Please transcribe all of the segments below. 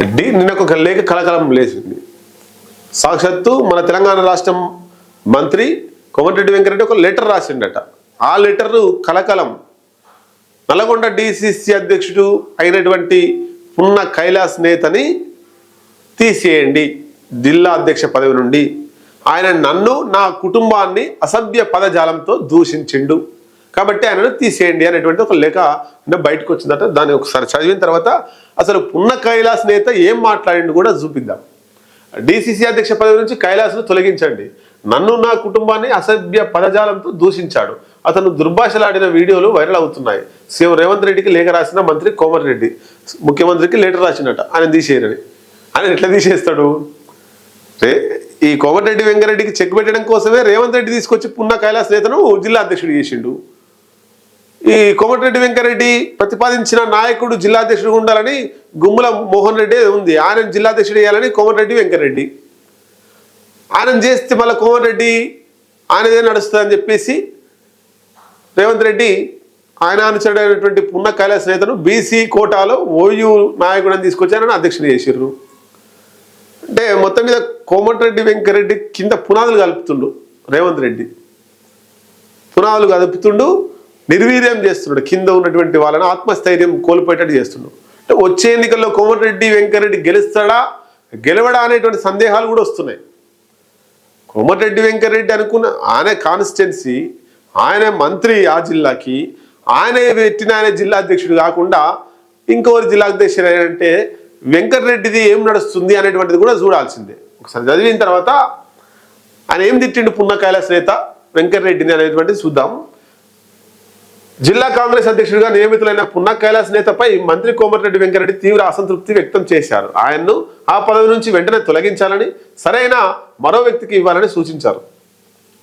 D నిన్న ఒక లేఖ కలకలం లేచింది. సాక్షాత్తు మన తెలంగాణ రాష్ట్రం మంత్రి కోమటిరెడ్డి వెంకరెడ్డి ఒక లెటర్ రాసిండట. ఆ లెటరు కలకలం. నల్గొండ డిసిసి అధ్యక్షుడు అయినటువంటి పున్న కైలాస్ నేతని తీసేయండి. జిల్లా అధ్యక్ష పదవి నుండి. ఆయన నన్ను నా కుటుంబాన్ని అసభ్య పదజాలంతో దూషించిండు. కాబట్టి ఆయనను తీసేయండి అనేటువంటి ఒక లేఖ అంటే బయటకు వచ్చిందట దాన్ని ఒకసారి చదివిన తర్వాత అసలు పున్న కైలాస్ నేత ఏం మాట్లాడిండు కూడా చూపిద్దాం. డిసిసి అధ్యక్ష పదవి నుంచి కైలాసును తొలగించండి. నన్ను నా కుటుంబాన్ని అసభ్య పదజాలంతో దూషించాడు. అతను దుర్భాషలాడిన వీడియోలు వైరల్ అవుతున్నాయి. సీఎం రేవంత్ రెడ్డికి లేఖ రాసిన మంత్రి కోమటిరెడ్డి ముఖ్యమంత్రికి లెటర్ రాసినట్ట. ఆయన తీసేయరని. ఆయన ఎట్లా తీసేస్తాడు? ఈ కోమటిరెడ్డి వెంకరెడ్డికి చెక్ పెట్టడం కోసమే రేవంత్ రెడ్డి తీసుకొచ్చి పున్న కైలాస్ నేతను జిల్లా అధ్యక్షుడు చేసిండు. ఈ కోమటిరెడ్డి వెంకరెడ్డి ప్రతిపాదించిన నాయకుడు జిల్లా అధ్యక్షుడు ఉండాలని గుమ్మల మోహన్ రెడ్డి ఉంది. ఆయన జిల్లా వేయాలని కోమటిరెడ్డి వెంకరెడ్డి. ఆయన చేస్తే మళ్ళీ కోమటిరెడ్డి ఆయనదే నడుస్తుందని చెప్పేసి రేవంత్ రెడ్డి ఆయన అనుచరుడైనటువంటి పున్న కైలాస్ నేతను బీసీ కోటాలో ఓయూ నాయకుడని తీసుకొచ్చి అధ్యక్షుడు చేసిర్రు. అంటే మొత్తం మీద కోమటిరెడ్డి వెంకరెడ్డి కింద పునాదులు కలుపుతుండు రేవంత్ రెడ్డి. పునాదులు కలుపుతుండు నిర్వీర్యం చేస్తున్నాడు. కింద ఉన్నటువంటి వాళ్ళని ఆత్మస్థైర్యం కోల్పోయేటట్టు చేస్తున్నాడు. అంటే వచ్చే ఎన్నికల్లో కోమటిరెడ్డి వెంకరెడ్డి గెలుస్తాడా? గెలవడా అనేటువంటి సందేహాలు కూడా వస్తున్నాయి. కోమటిరెడ్డి వెంకరెడ్డి అనుకున్న ఆయన కాన్స్టిట్యున్సీ ఆయన మంత్రి ఆ జిల్లాకి ఆయన పెట్టిన ఆయన జిల్లా అధ్యక్షుడు కాకుండా ఇంకొకరు జిల్లా అధ్యక్షుడు అంటే వెంకటరెడ్డిది ఏం నడుస్తుంది అనేటువంటిది కూడా చూడాల్సిందే. ఒకసారి చదివిన తర్వాత ఆయన ఏం తిట్టిండు పున్న శ్రేత నేత వెంకటరెడ్డిని అనేటువంటిది చూద్దాం. జిల్లా కాంగ్రెస్ అధ్యక్షుడిగా నియమితులైన పున్న కైలాస్ నేతపై మంత్రి కోమటిరెడ్డి వెంకరెడ్డి తీవ్ర అసంతృప్తి వ్యక్తం చేశారు. ఆయన్ను ఆ పదవి నుంచి వెంటనే తొలగించాలని సరైన మరో వ్యక్తికి ఇవ్వాలని సూచించారు.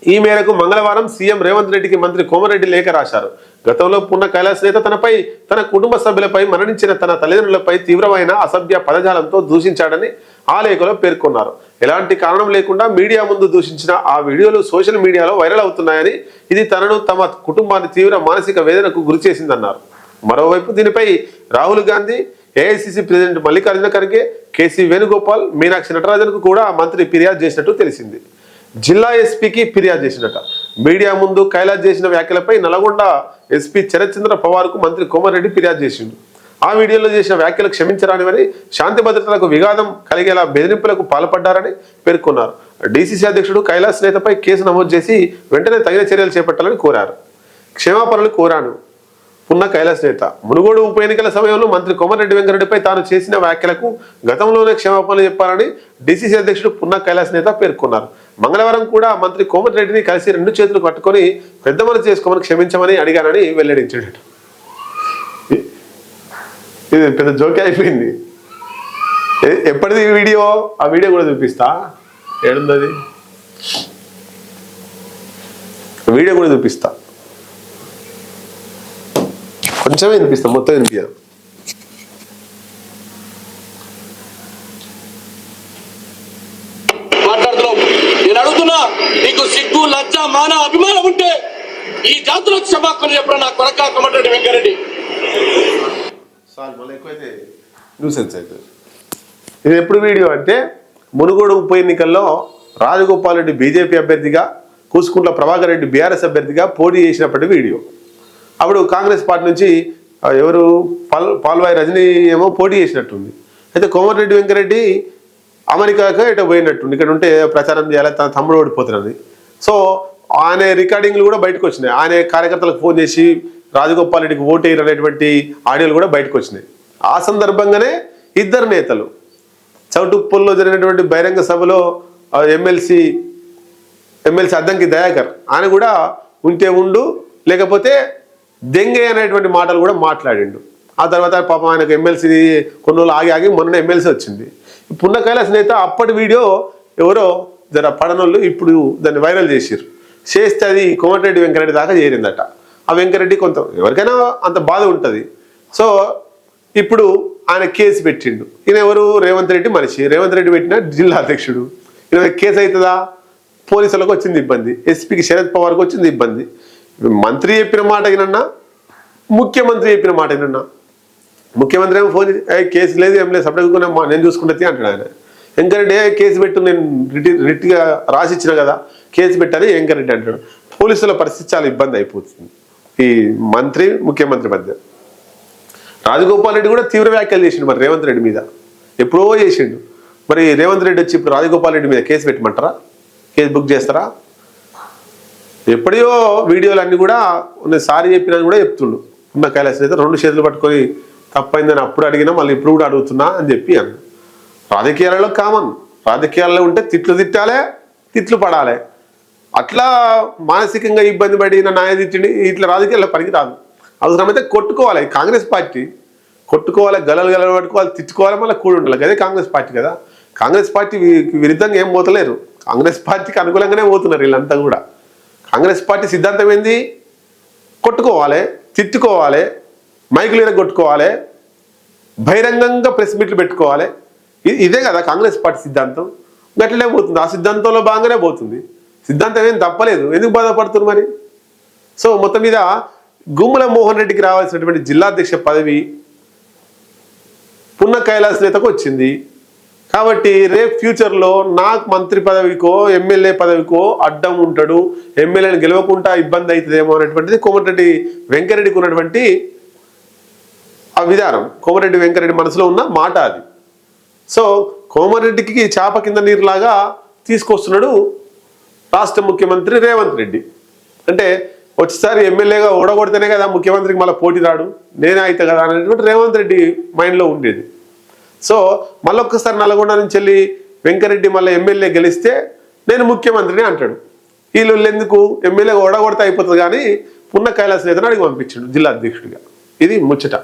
ఈ మేరకు మంగళవారం సీఎం రేవంత్ రెడ్డికి మంత్రి కోమరెడ్డి లేఖ రాశారు. గతంలో పున్న కైలాస్ నేత తనపై తన కుటుంబ సభ్యులపై మరణించిన తన తల్లిదండ్రులపై తీవ్రమైన అసభ్య పదజాలంతో దూషించాడని ఆ లేఖలో పేర్కొన్నారు. ఎలాంటి కారణం లేకుండా మీడియా ముందు దూషించిన ఆ వీడియోలు సోషల్ మీడియాలో వైరల్ అవుతున్నాయని ఇది తనను తమ కుటుంబాన్ని తీవ్ర మానసిక వేదనకు గురి చేసిందన్నారు. మరోవైపు దీనిపై Rahul Gandhi AICC president Mallikarjuna Kharge KC Venugopal Meenakshi నటరాజన్కు కూడా మంత్రి ఫిర్యాదు చేసినట్టు తెలిసింది. జిల్లా ఎస్పీకి ఫిర్యాదు చేసినట. మీడియా ముందు కైలాస్ చేసిన వ్యాఖ్యలపై నల్గొండ ఎస్పీ చరచంద్ర పవార్కు మంత్రి కోమరెడ్డి ఫిర్యాదు చేసిండు. ఆ వీడియోలో చేసిన వ్యాఖ్యలు క్షమించరానివని శాంతి భద్రతలకు విఘాతం కలిగేలా బెదిరింపులకు పాల్పడ్డారని పేర్కొన్నారు. డీసీసీ అధ్యక్షుడు కైలాస్ నేతపై కేసు నమోదు చేసి వెంటనే తగిన చర్యలు చేపట్టాలని కోరారు. క్షమాపణలు కోరాను. పున్న కైలాస్ నేత మునుగోడు ఉప ఎన్నికల సమయంలో మంత్రి కోమరెడ్డి వెంకరెడ్డిపై తాను చేసిన వ్యాఖ్యలకు గతంలోనే క్షమాపణలు చెప్పాలని డీసీసీ అధ్యక్షుడు పున్న కైలాస్ నేత పేర్కొన్నారు. మంగళవారం కూడా మంత్రి కోమటిరెడ్డిని కలిసి రెండు చేతులు పట్టుకొని పెద్ద చేసుకోమని క్షమించమని అడిగానని వెల్లడించాడు ఇది పెద్ద జోకే అయిపోయింది. ఎప్పటిది వీడియో ఆ వీడియో కూడా చూపిస్తా. ఏడుంది వీడియో కూడా చూపిస్తా. కొంచెమే వినిపిస్తా మొత్తం వినిపించదు నీకు సిగ్గు లజ్జ మాన అభిమానం ఉంటే ఈ జాతులకు క్షమాపణ చెప్పడం నా కొరక వెంకరెడ్డి? చాలు మళ్ళీ ఎక్కువైతే న్యూసెన్స్ అవుతుంది. ఇది ఎప్పుడు వీడియో అంటే మునుగోడు ఉప ఎన్నికల్లో రాజగోపాల్ రెడ్డి బీజేపీ అభ్యర్థిగా కూసుకుంట్ల ప్రభాకర్ రెడ్డి బీఆర్ఎస్ అభ్యర్థిగా పోటీ చేసినప్పటి వీడియో. అప్పుడు కాంగ్రెస్ పార్టీ నుంచి ఎవరు? పాల్ పాల్వాయి రజనీ ఏమో పోటీ చేసినట్టుంది. అయితే కోమటిరెడ్డి వెంకరెడ్డి అమెరికాకు ఇటు పోయినట్టుంది. ఇక్కడ ఉంటే ప్రచారం చేయాలి తన తమ్ముడు ఓడిపోతున్నది. సో ఆయన రికార్డింగ్లు కూడా బయటకు వచ్చినాయి. ఆయన కార్యకర్తలకు ఫోన్ చేసి రాజగోపాల్ రెడ్డికి ఓటేయరు అనేటువంటి ఆడియోలు కూడా బయటకు వచ్చినాయి. ఆ సందర్భంగానే ఇద్దరు నేతలు చౌటుప్పల్లో జరిగినటువంటి బహిరంగ సభలో ఎమ్మెల్సీ ఎమ్మెల్సీ అద్దంకి దయాకర్ ఆయన కూడా ఉంటే ఉండు లేకపోతే దెంగే అనేటువంటి మాటలు కూడా మాట్లాడిండు. ఆ తర్వాత పాపం ఆయనకు ఎమ్మెల్సీ కొన్ని రోజులు ఆగి ఆగి మొన్న ఎమ్మెల్సీ వచ్చింది. పున్న కైలాస్ నేత అప్పటి వీడియో ఎవరో జర పడనోళ్ళు ఇప్పుడు దాన్ని వైరల్ చేసిర్రు. చేస్తే అది కోమటిరెడ్డి వెంకరెడ్డి దాకా చేరిందట. ఆ వెంకరెడ్డి కొంత ఎవరికైనా అంత బాధ ఉంటుంది. సో ఇప్పుడు ఆయన కేసు పెట్టిండు. ఈయన ఎవరు? రేవంత్ రెడ్డి మనిషి. రేవంత్ రెడ్డి పెట్టిన జిల్లా అధ్యక్షుడు. ఈయన కేసు అవుతుందా పోలీసులకు వచ్చింది ఇబ్బంది. ఎస్పీకి శరద్ పవార్కి వచ్చింది ఇబ్బంది. మంత్రి చెప్పిన మాట వినన్నా ముఖ్యమంత్రి చెప్పిన మాట వినన్నా. ముఖ్యమంత్రి ఏమో ఫోన్ చేసి, కేసు లేదు ఏం లేదు సపరేట్ నేను చూసుకుంటే అంటాడు ఆయన. వెంకరెడ్డి కేసు పెట్టు నేను రిటి రిట్గా రాసిచ్చిన కదా కేసు పెట్టని వెంకరెడ్డి అంటాడు. పోలీసుల పరిస్థితి చాలా ఇబ్బంది అయిపోతుంది. ఈ మంత్రి ముఖ్యమంత్రి మధ్య. రాజగోపాల్ రెడ్డి కూడా తీవ్ర వ్యాఖ్యలు చేసిండు మరి రేవంత్ రెడ్డి మీద. ఎప్పుడో చేసిండు. మరి రేవంత్ రెడ్డి వచ్చి ఇప్పుడు రాజగోపాల్ రెడ్డి మీద కేసు పెట్టమంటారా? కేసు బుక్ చేస్తారా? ఎప్పుడో వీడియోలు అన్నీ కూడా నేను సారీ చెప్పినా కూడా చెప్తుండు. ఉన్న కైలాస్ అయితే రెండు చేతులు పట్టుకొని తప్పైందని అప్పుడు అడిగినా మళ్ళీ ఇప్పుడు కూడా అడుగుతున్నా అని చెప్పి అన్న రాజకీయాలలో కామన్. రాజకీయాల్లో ఉంటే తిట్లు తిట్టాలే తిట్లు పడాలి. అట్లా మానసికంగా ఇబ్బంది పడిన న్యాయదిత్యుడి ఇట్లా రాజకీయాల్లో పనికి రాదు అవసరమైతే కొట్టుకోవాలి. కాంగ్రెస్ పార్టీ కొట్టుకోవాలి గలలు గలలు పట్టుకోవాలి తిట్టుకోవాలి మళ్ళీ కూడి ఉండాలి. అదే కాంగ్రెస్ పార్టీ కదా. కాంగ్రెస్ పార్టీ విరుద్ధంగా ఏం పోతలేరు. కాంగ్రెస్ పార్టీకి అనుకూలంగానే పోతున్నారు వీళ్ళంతా కూడా. కాంగ్రెస్ పార్టీ సిద్ధాంతం ఏంది? కొట్టుకోవాలి తిట్టుకోవాలి మైకులు కొట్టుకోవాలి బహిరంగంగా ప్రెస్ మీట్లు పెట్టుకోవాలి. ఇదే కదా కాంగ్రెస్ పార్టీ సిద్ధాంతం. గట్లనే పోతుంది. ఆ సిద్ధాంతంలో భాగంగానే పోతుంది. సిద్ధాంతం ఏం తప్పలేదు. ఎందుకు బాధపడుతున్నారు మరి? సో మొత్తం మీద గుమ్మల మోహన్ రెడ్డికి రావాల్సినటువంటి జిల్లాధ్యక్ష పదవి పున్న కైలాస్ నేతకు వచ్చింది. కాబట్టి రేపు ఫ్యూచర్లో నాకు మంత్రి పదవికో ఎమ్మెల్యే పదవికో అడ్డం ఉంటాడు. ఎమ్మెల్యేని గెలవకుండా ఇబ్బంది అవుతుందేమో అనేటువంటిది కోమటిరెడ్డి వెంకరెడ్డికి ఉన్నటువంటి ఆ విధానం. కోమరెడ్డి వెంకరెడ్డి మనసులో ఉన్న మాట అది. సో కోమరెడ్డికి చేప కింద నీరులాగా తీసుకొస్తున్నాడు రాష్ట్ర ముఖ్యమంత్రి రేవంత్ రెడ్డి. అంటే వచ్చేసారి ఎమ్మెల్యేగా ఓడగొడితేనే కదా ముఖ్యమంత్రికి మళ్ళీ పోటీ రాడు నేనే అయితే కదా అనేటువంటి రేవంత్ రెడ్డి మైండ్లో ఉండేది. సో మళ్ళొక్కసారి నల్గొండ నుంచి వెళ్ళి వెంకరెడ్డి మళ్ళీ ఎమ్మెల్యే గెలిస్తే నేను ముఖ్యమంత్రిని అంటాడు. వీళ్ళు ఎందుకు? ఎమ్మెల్యేగా ఓడగొడితే అయిపోతుంది కానీ పున్న కైలాస నేతను అడిగి పంపించాడు జిల్లా అధ్యక్షుడిగా. ఇది ముచ్చట.